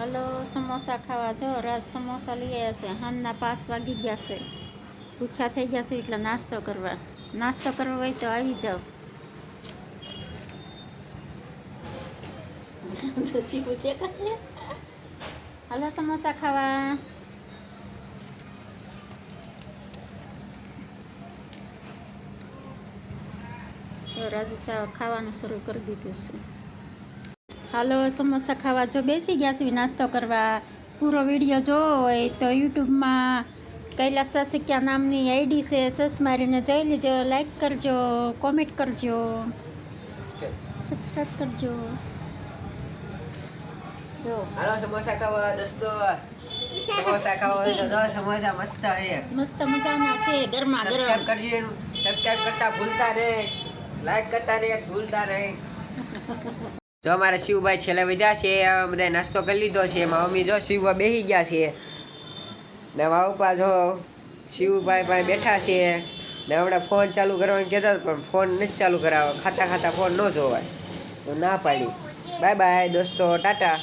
Hello samosa ખાવા જો રાજ સમોસા લઈ આવ્યા છે. હાંજના પાંચ વાગી ગયા છે. ભૂખ્યા થઈ ગયા છે એટલે નાસ્તો કરવા. નાસ્તો કરવો હોય તો આવી જાઓ. હલો સમોસા ખાવા. રાજુ સાહેબ ખાવાનું શરૂ કરી દીધું છે. હાલો સમોસા ખાવા જો બેસી ગયા છે નાસ્તો કરવા. પૂરો વીડિયો જોવો હોય તો યુટ્યુબમાં કૈલાસ સાસિક્યા નામની આઈડી છે સસ મારીને જોઈ લેજો લાઈક કરજો કોમેન્ટ કરજો. સબસ્ક્રાઈબ કરજો. જો. હાલો સમોસા ખાવા દોસ્તો. સમોસા ખાવા તો જો સમોસા મસ્ત છે. મસ્ત મજાના છે ગરમા ગરમ. કરજો કરતા ભૂલતા નહીં. લાઈક કરતા નહીં ભૂલતા નહીં. જો અમારા શિવભાઈ છેલ્લે વધ્યા છે બધા નાસ્તો કરી લીધો છે મારા મમ્મી જો શિવભાઈ બેસી ગયા છે. ને મારા પપ્પા જો શિવભાઈ ભાઈ બેઠા છે. ને હમણાં ફોન ચાલુ કરવાનું કહેતા પણ ફોન નથી ચાલુ કરાવો ખાતા ખાતા ફોન ન જોવાય. તો ના પાડી. બાય બાય, દોસ્તો, ટાટા.